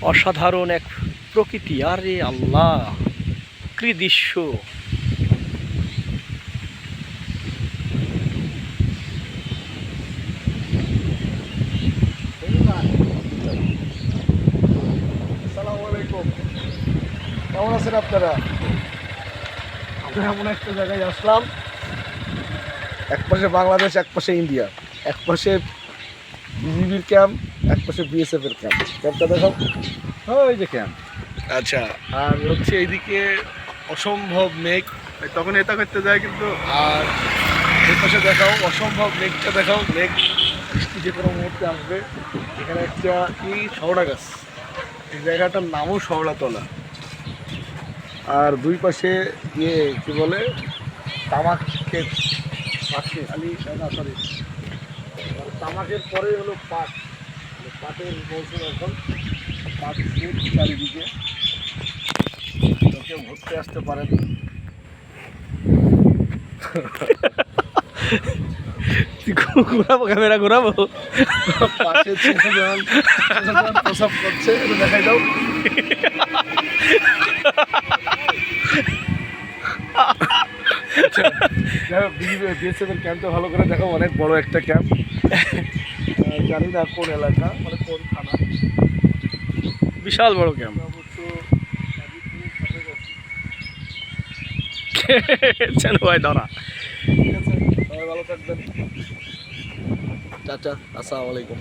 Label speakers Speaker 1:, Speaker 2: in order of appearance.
Speaker 1: অসাধারণ এক প্রকৃতি। আরে আল্লাহ, কি দৃশ্য।
Speaker 2: আসসালামু আলাইকুম। কেমন আছেন আপনারা? আমরা এমন একটা জায়গায় আসলাম। এক পাশে বাংলাদেশ, এক পাশে ইন্ডিয়া। এক পাশে বিজিবির ক্যাম্প এক পাশে বিএসএফ এর ক্যাম্প। ক্যাম্পটা দেখাও। ওই যে ক্যাম্প। আচ্ছা আর হচ্ছে এইদিকে অসম্ভব মেঘ। তখন এটা করতে যায় কিন্তু আর এই পাশে দেখাও অসম্ভব মেঘটা দেখাও। মেঘ বৃষ্টি যে কোনো মুহূর্তে আসবে। এখানে একটা কি শহরা গাছ। এই জায়গাটার নামও শহরাতলা আর দুই পাশে ইয়ে কী বলে তামাক ক্ষেত। ক্ষেত আলি সরি তামাকের পরে হলো পাট। মানে পাটের মৌসুম এখন। পাট চারিদিকে। কেউ ঘুরতে আসতে পারেন
Speaker 1: ঘুরাবো ক্যামেরা ঘুরাবো?
Speaker 2: পাশে প্রসাব করছে দেখাই দাও। বিএসএফ এর ক্যাম্পটা ভালো করে দেখো অনেক বড় একটা ক্যাম্প জানি না কোন এলাকা মানে কোন থানা।
Speaker 1: বিশাল বড় ক্যাম্প চেন ভাই ধরা।
Speaker 2: ঠিক আছে ভালো থাকবেন। চাচা আসসালামু আলাইকুম।